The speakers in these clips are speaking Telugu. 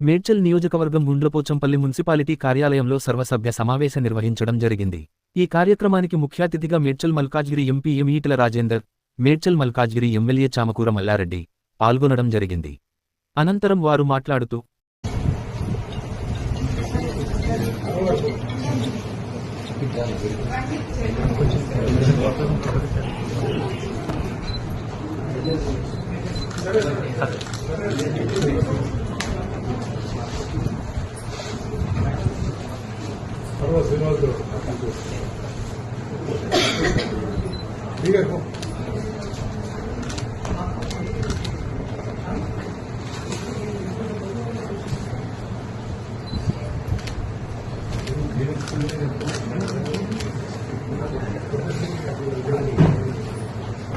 మేడ్చల్ నియోజకవర్గం గుండ్లపోచంపల్లి మున్సిపాలిటీ కార్యాలయంలో సర్వసభ్య సమావేశ నిర్వహించడం జరిగింది. ఈ కార్యక్రమానికి ముఖ్య అతిథిగా మేడ్చల్ మల్కాజ్గిరి ఎంపీ ఎం ఈటల రాజేందర్ మేడ్చల్ మల్కాజ్గిరి ఎమ్మెల్యే చామకూర మల్లారెడ్డి పాల్గొనడం జరిగింది. అనంతరం వారు మాట్లాడుతూ సర్వ vamos en otro. Diga,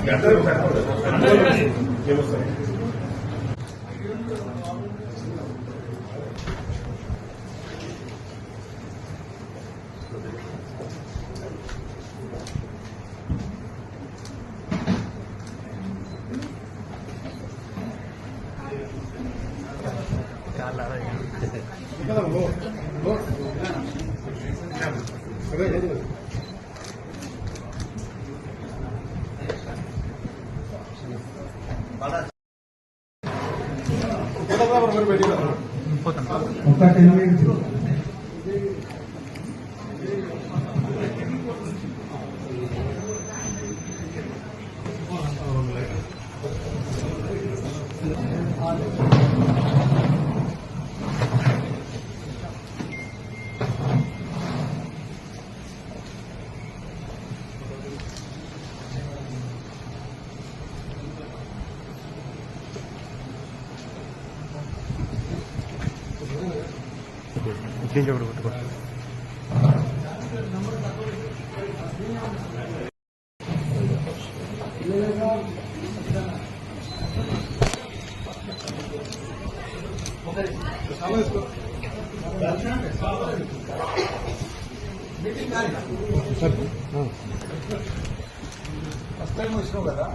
Gracias. ఒక్క టెన్ మినిట్స్ చేసి ఒకటి కొట్టుకో ఫస్ట్ టైం వచ్చినావు కదా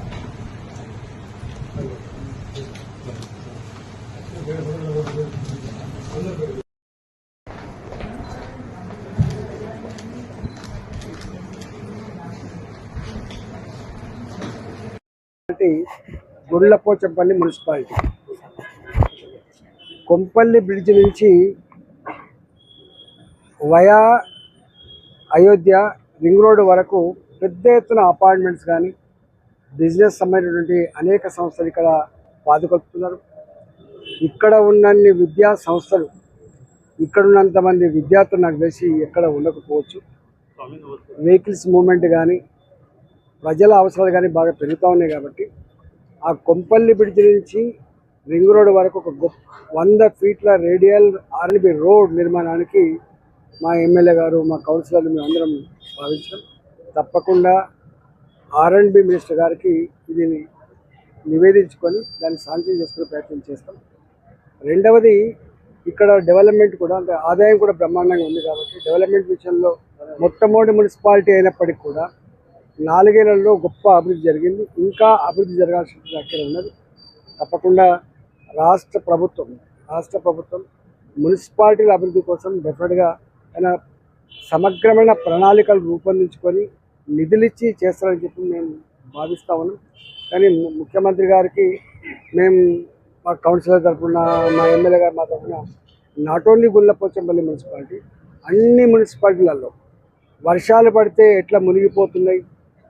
municipality Gundlapochampally municipality. Kompally bridge నుంచి వయా అయోధ్య రింగ్ రోడ్ వరకు పెద్ద ఎత్తున అపార్ట్మెంట్స్ కానీ బిజినెస్ సంబంధించినటువంటి అనేక సంస్థలు ఇక్కడ పాదుకొలుపుతున్నారు. ఇక్కడ ఉన్నన్ని విద్యా సంస్థలు ఇక్కడ ఉన్నంతమంది విద్యార్థులు నాకు తెలిసి ఎక్కడ ఉండకపోవచ్చు. వెహికల్స్ మూమెంట్ కానీ ప్రజల అవసరాలు కానీ బాగా పెరుగుతూ ఉన్నాయి కాబట్టి ఆ కొంపల్లి బ్రిడ్జ్ నుంచి రింగ్ రోడ్ వరకు ఒక గొప్ప వంద ఫీట్ల రేడియల్ ఆర్ఎన్బి రోడ్ నిర్మాణానికి మా ఎమ్మెల్యే గారు మా కౌన్సిలర్లు మేము అందరం భావించడం తప్పకుండా ఆర్ఎండ్బి మినిస్టర్ గారికి ఇది నివేదించుకొని దాన్ని శాంక్షన్ చేసుకునే ప్రయత్నం చేస్తాం. రెండవది ఇక్కడ డెవలప్మెంట్ కూడా అంటే ఆదాయం కూడా బ్రహ్మాండంగా ఉంది కాబట్టి డెవలప్మెంట్ విషయంలో మొట్టమొదటి మున్సిపాలిటీ అయినప్పటికీ కూడా నాలుగేళ్ళలో గొప్ప అభివృద్ధి జరిగింది. ఇంకా అభివృద్ధి జరగాల్సిన దగ్గర ఉన్నది. తప్పకుండా రాష్ట్ర ప్రభుత్వం రాష్ట్ర ప్రభుత్వం మున్సిపాలిటీల అభివృద్ధి కోసం డెఫినెట్గా ఆయన సమగ్రమైన ప్రణాళికలు రూపొందించుకొని నిధులిచ్చి చేస్తారని చెప్పి మేము భావిస్తా ఉన్నాం. కానీ ముఖ్యమంత్రి గారికి మేము మా కౌన్సిలర్ తరఫున మా ఎమ్మెల్యే గారు మా తరఫున నాట్ ఓన్లీ గుల్లపోచంపల్లి మున్సిపాలిటీ అన్ని మున్సిపాలిటీలలో వర్షాలు పడితే ఎట్లా మునిగిపోతున్నాయి?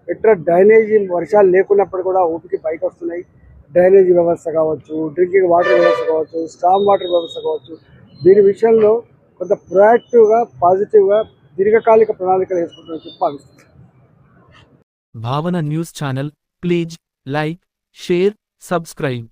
ఎట్లా డ్రైనేజీ వర్షాలు లేకున్నప్పుడు కూడా ఊపికి పైకి వస్తున్నాయి డ్రైనేజీ వ్యవస్థ కావచ్చు డ్రింకింగ్ వాటర్ వ్యవస్థ కావచ్చు స్టామ్ వాటర్ వ్యవస్థ కావచ్చు. దీని విషయంలో కొంత ప్రొయాక్టివ్గా పాజిటివ్గా దీర్ఘకాలిక ప్రణాళికలు వేసుకుంటున్న చెప్పి Bhavana news channel please like share subscribe.